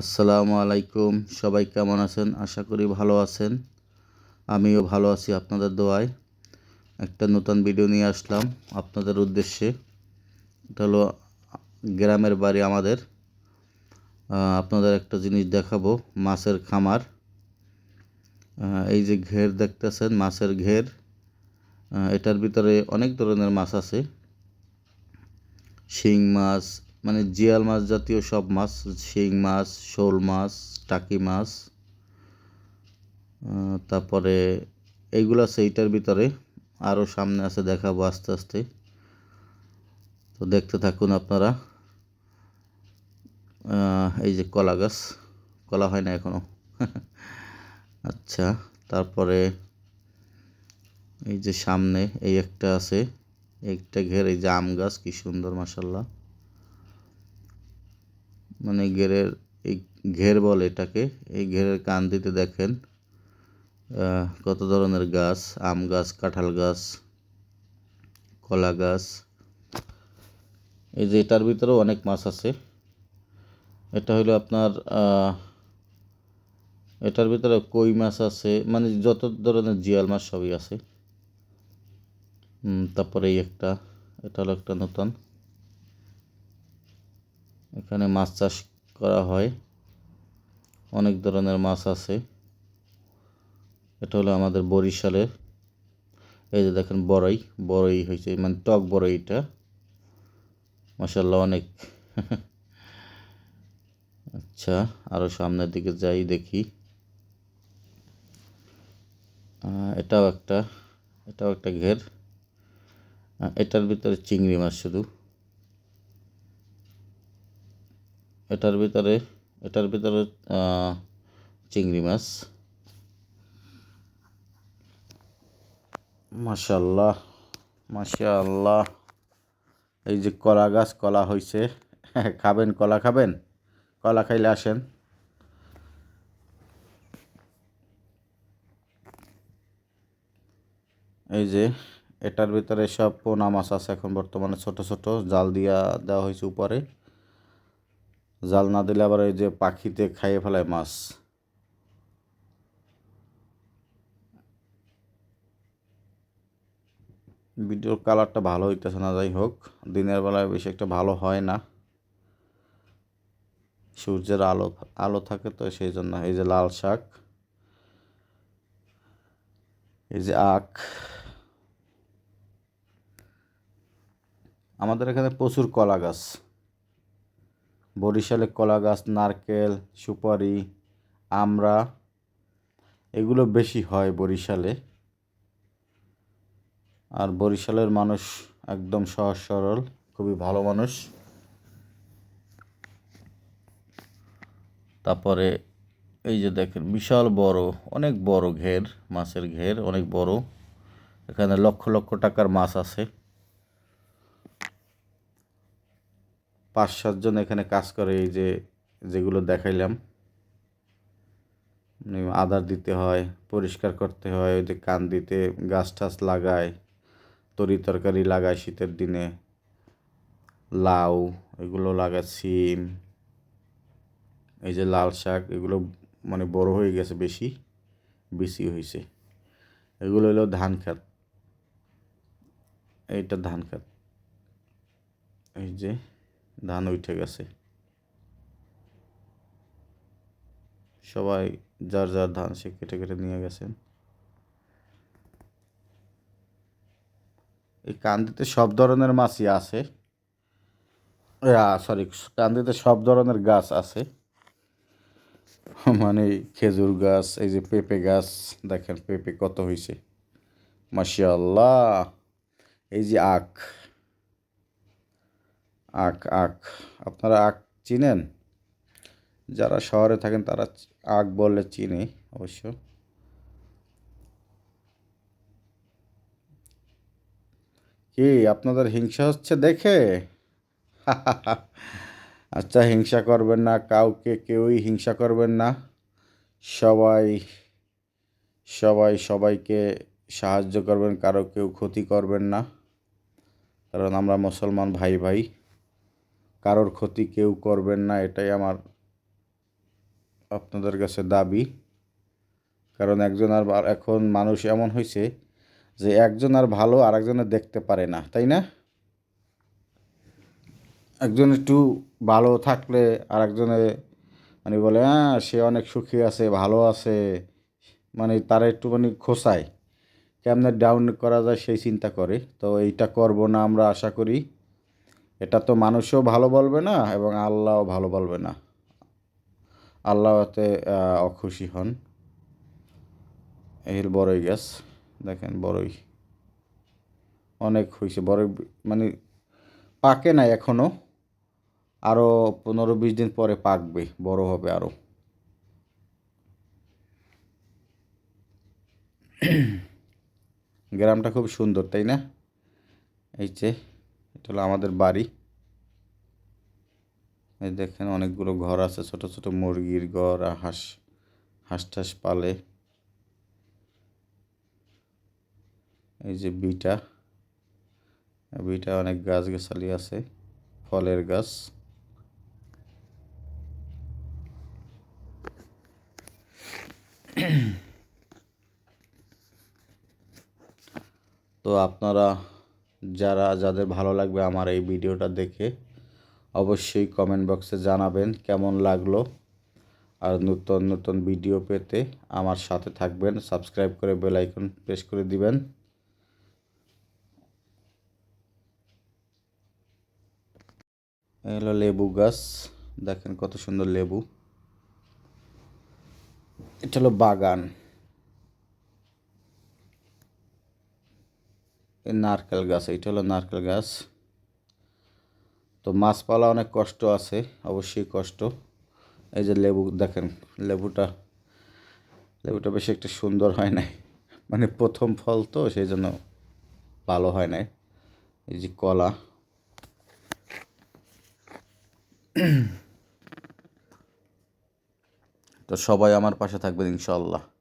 আসসালামু আলাইকুম। সবাই কেমন আছেন? আশা করি ভালো আছেন। আমিও ভালো আছি আপনাদের দোয়ায়। একটা নতুন ভিডিও নিয়ে আসলাম আপনাদের উদ্দেশ্যে। এটা হলো গ্রামের বাড়ি আমাদের। আপনাদের একটা জিনিস দেখাবো, মাছের খামার। এই যে ঘের দেখতেছেন, মাছের ঘের। এটার ভিতরে অনেক ধরনের মাছ আছে। শিং মাছ মানে জিয়াল মাছ জাতীয় সব মাছ, শিং মাছ, শোল মাছ, টাকি মাছ তারপরে এইগুলো আছে এইটার ভিতরে। আরও সামনে আছে দেখাবো আস্তে আস্তে। তো দেখতে থাকুন আপনারা। এই যে কলা গাছ। কলা হয় না এখনও। আচ্ছা তারপরে এই যে সামনে এই একটা আছে। একটা ঘের এই যে আম গাছ, কি সুন্দর মাসাল্লাহ মানে ঘেরের এই ঘের বলে এটাকে, এই ঘেরের কান দিতে দেখেন কত ধরনের গাছ, আম গাছ, কাঁঠাল গাছ, কলা গাছ। এই যে এটার ভিতরেও অনেক মাছ আছে। এটা হলো আপনার এটার ভিতরে কই মাছ আছে মানে যত ধরনের জিয়াল মাছ সবই আছে। তারপরে এই একটা, এটা হলো একটা নতুন। এখানে মাছ চাষ করা হয়। অনেক ধরনের মাছ আছে। এটা হলো আমাদের বরিশালের। এই যে দেখেন বড়ই বড়ই হয়েছে মানে টক বড়ইটা মাসাল্লাহ অনেক। আচ্ছা আরও সামনের দিকে যাই দেখি। এটাও একটা এটাও একটা ঘের। এটার ভিতরে চিংড়ি মাছ শুধু। এটার ভিতরে এটার ভিতরে চিংড়ি মাছ। মাশাল্লাহ মাশাল্লাহ এই যে কলা গাছ, কলা হয়েছে খাবেন, কলা খাবেন? কলা খাইলে আসেন। এই যে, এটার ভিতরে সব পোনা মাছ আছে এখন বর্তমানে ছোট ছোট। জাল দিয়া দেওয়া হয়েছে উপরে। জাল না দিলে আবার এই যে পাখিতে খাইয়ে ফেলায় মাছ। ভিডিওর কালারটা ভালো হইতেছে না, যাই হোক। দিনের বেলায় বেশি একটা ভালো হয় না। সূর্যের আলো আলো থাকে তো সেই জন্য। এই যে লাল শাক, এই যে আখ। আমাদের এখানে প্রচুর কলা গাছ। বরিশালে কলা গাছ, নারকেল, সুপারি, আমড়া, এগুলো বেশি হয় বরিশালে। আর বরিশালের মানুষ একদম সহজ সরল, খুবই ভালো মানুষ। তারপরে এই যে দেখেন, বিশাল বড়, অনেক বড় ঘের, মাছের ঘের, অনেক বড়। এখানে লক্ষ লক্ষ টাকার মাছ আছে। পাঁচ সাতজন এখানে কাজ করে, এই যে যেগুলো দেখাইলাম। আদার দিতে হয়, পরিষ্কার করতে হয়, ওই যে কান দিতে, গাছ টাছ লাগায়, তরি তরকারি লাগায় শীতের দিনে, লাউ, এগুলো লাগায় সিম, এই যে লাল শাক, এগুলো মানে বড় হয়ে গেছে বেশি বেশি হয়েছে এগুলো হলো ধান খাত এইটা ধান খাত এই যে ধান উঠে গেছে। সবাই যার যার ধান সে কেটে কেটে নিয়ে গেছেন এই কান্দিতে সব ধরনের মাছই আছে। সরি কান্দিতে সব ধরনের গাছ আছে। মানে খেজুর গাছ, এই যে পেঁপে গাছ, দেখেন পেঁপে কত হয়েছে মাশাল্লাহ এই যে আখ। আখ আখ আপনারা আখ চিনেন? যারা শহরে থাকেন তারা আখ বললে চিনে অবশ্য। কি, আপনাদের হিংসা হচ্ছে দেখে? আচ্ছা হিংসা করবেন না, কাউকে কেউই হিংসা করবেন না। সবাই সবাই সবাইকে সাহায্য করবেন, কারও কেউ ক্ষতি করবেন না। কারণ আমরা মুসলমান ভাই ভাই কারোর ক্ষতি কেউ করবেন না, এটাই আমার আপনাদের কাছে দাবি। কারণ একজন আর এখন মানুষ এমন হয়েছে যে একজন আর ভালো আর একজনের দেখতে পারে না, তাই না? একজন একটু ভালো থাকলে আর একজনে মানে বলে হ্যাঁ সে অনেক সুখী আছে, ভালো আছে। মানে তারা একটুখানি খোসায় কেমনে ডাউন করা যায় সেই চিন্তা করে। তো এইটা করব না আমরা আশা করি। এটা তো মানুষও ভালো বলবে না এবং আল্লাহও ভালো বলবে না। আল্লাহ এতে অখুশি হন। হলো বড়ই গ্যাস দেখেন বড়ই। অনেক হয়েছে বড়ই মানে পাকে না এখনও আরও পনেরো বিশ দিন পরে পাকবে, বড় হবে আরও গ্রামটা খুব সুন্দর, তাই না? এই যে এটা হলো আমাদের বাড়ি। এই দেখেন অনেকগুলো ঘর আছে, ছোট ছোট মুরগির ঘর আর হাঁস হাঁস টাস পালে। এই যে বিটা বিটা অনেক গাছ গাছালি আছে, ফলের গাছ। তো আপনারা যারা, যাদের ভালো লাগবে আমার এই ভিডিওটা দেখে, অবশ্যই কমেন্ট বক্সে জানাবেন কেমন লাগল। আর নতুন নতুন ভিডিও পেতে আমার সাথে থাকবেন। সাবস্ক্রাইব করে বেল আইকন প্রেস করে দিবেন। হলো লেবু গাছ। দেখেন কত সুন্দর লেবু। এটা হলো বাগান। নারকেল গাছ এইটা হলো নারকেল গাছ। তো মাছ পালা অনেক কষ্ট আছে, অবশ্যই কষ্ট। এই যে লেবু, দেখেন লেবুটা লেবুটা বেশি একটা সুন্দর হয় নাই। মানে প্রথম ফল তো, সেই জন্য ভালো হয় নাই। এই যে কলা। তো সবাই আমার পাশে থাকবেন ইনশাল্লাহ